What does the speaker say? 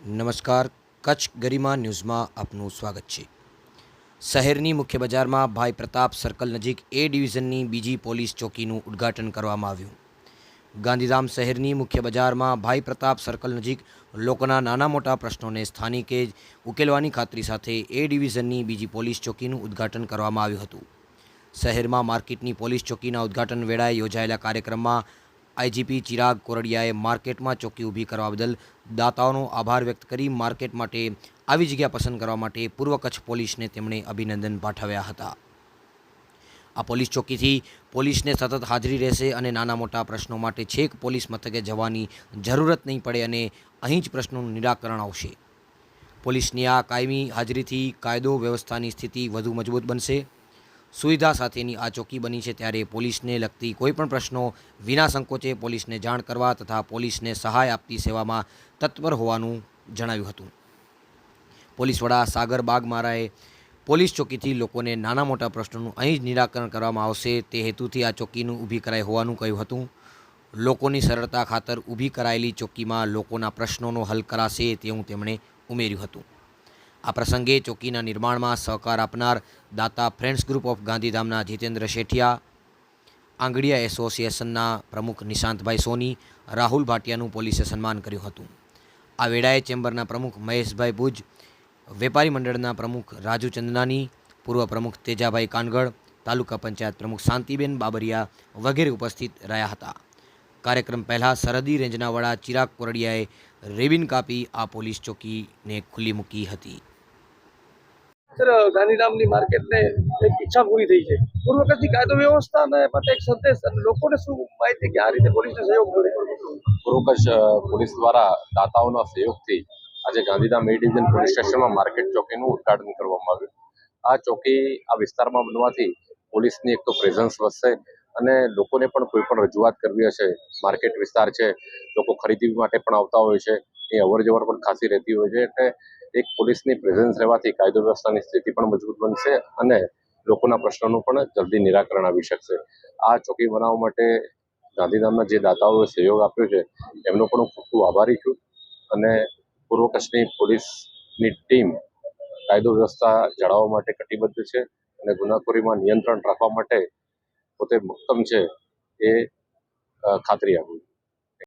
નમસ્કાર, કચ્છ ગરિમા ન્યૂઝમાં આપનું સ્વાગત છે. શહેરની મુખ્ય બજારમાં ભાઈ પ્રતાપ સર્કલ નજીક એ ડિવિઝનની બીજી પોલીસ ચોકીનું ઉદ્ઘાટન કરવામાં આવ્યું. ગાંધીધામ શહેરની મુખ્ય બજારમાં ભાઈ પ્રતાપ સર્કલ નજીક લોકોના નાના મોટા પ્રશ્નોને સ્થાનિકે જ ઉકેલવાની ખાતરી સાથે એ ડિવિઝનની બીજી પોલીસ ચોકીનું ઉદ્ઘાટન કરવામાં આવ્યું હતું. શહેરમાં માર્કેટની પોલીસ ચોકીના ઉદ્ઘાટન વેળાએ યોજાયેલા કાર્યક્રમમાં આઈજીપી ચિરાગ કોરડિયાએ માર્કેટમાં ચોકી ઊભી કરવા બદલ દાતાઓનો આભાર વ્યક્ત કરી માર્કેટ માટે આવી જગ્યા પસંદ કરવા માટે પૂર્વ કચ્છ પોલીસને તેમણે અભિનંદન પાઠવ્યા હતા. આ પોલીસ ચોકીથી પોલીસને સતત હાજરી રહેશે અને નાના મોટા પ્રશ્નો માટે છેક પોલીસ મથકે જવાની જરૂરત નહીં પડે અને અહીં જ પ્રશ્નોનું નિરાકરણ આવશે. પોલીસની આ કાયમી હાજરીથી કાયદો વ્યવસ્થાની સ્થિતિ વધુ મજબૂત બનશે. સુવિધા સાથેની આ ચોકી બની છે ત્યારે પોલીસને લગતી કોઈપણ પ્રશ્નો વિના સંકોચે પોલીસને જાણ કરવા તથા પોલીસને સહાય આપતી સેવામાં તત્પર હોવાનું જણાવ્યું હતું. પોલીસ વડા સાગર બાગમારાએ પોલીસ ચોકીથી લોકોને નાના મોટા પ્રશ્નોનું અહીં જ નિરાકરણ કરવામાં આવશે તે હેતુથી આ ચોકીનું ઊભી કરાઈ હોવાનું કહ્યું હતું. લોકોની સરળતા ખાતર ઊભી કરાયેલી ચોકીમાં લોકોના પ્રશ્નોનો હલ કરાશે તેવું તેમણે ઉમેર્યું હતું. આ પ્રસંગે ચોકીના નિર્માણમાં સહકાર આપનાર દાતા ફ્રેન્ડ્સ ગ્રુપ ઓફ ગાંધીધામના જીતેન્દ્ર શેઠિયા, આંગડિયા એસોસિએશનના પ્રમુખ નિશાંતભાઈ સોની, રાહુલ ભાટિયાનું પોલીસે સન્માન કર્યું હતું. આ વેળાએ ચેમ્બરના પ્રમુખ મહેશભાઈ ભુજ, વેપારી મંડળના પ્રમુખ રાજુ ચંદનાની, પૂર્વ પ્રમુખ તેજાભાઈ કાનગડ તાલુકા પંચાયત પ્રમુખ શાંતિબેન બાબરિયા વગેરે ઉપસ્થિત રહ્યા હતા. કાર્યક્રમ પહેલાં સરહદી રેન્જના વડા ચિરાગ કોરડિયાએ રેબિન કાપી આ પોલીસ ચોકીને ખુલ્લી મૂકી હતી. સર ગાંધીધામની માર્કેટને એક ઈચ્છા પૂરી થઈ છે. પૂર્વ કાયદો વ્યવસ્થા માટે એક સંદેશ અને લોકોને શું કચ્છ પોલીસ દ્વારા દાતાઓના સહયોગથી આજે ગાંધીધામ એ પોલીસ સ્ટેશનમાં માર્કેટ ચોકીનું ઉદ્ઘાટન કરવામાં આવ્યું. આ ચોકી આ વિસ્તારમાં બનવાથી પોલીસની એક તો પ્રેઝન્સ વધશે અને લોકોને પણ કોઈ પણ રજૂઆત કરવી હશે, માર્કેટ વિસ્તાર છે, લોકો ખરીદી માટે પણ આવતા હોય છે, એ અવર પણ ખાસી રહેતી હોય છે, એટલે એક પોલીસની પ્રેઝન્સ રહેવાથી કાયદો વ્યવસ્થાની સ્થિતિ પણ મજબૂત બનશે અને લોકોના પ્રશ્નોનું પણ જલ્દી નિરાકરણ આવી શકશે. આ ચોકી બનાવવા માટે ગાંધીધામના જે દાતાઓએ સહયોગ આપ્યો છે, એમનો પણ હું ખૂબ ખૂબ આભારી છું અને પૂર્વ કચ્છની પોલીસની ટીમ કાયદો વ્યવસ્થા જાળવવા માટે કટિબદ્ધ છે અને ગુનાખોરીમાં નિયંત્રણ રાખવા માટે પોતે મક્કમ છે એ ખાતરી આપું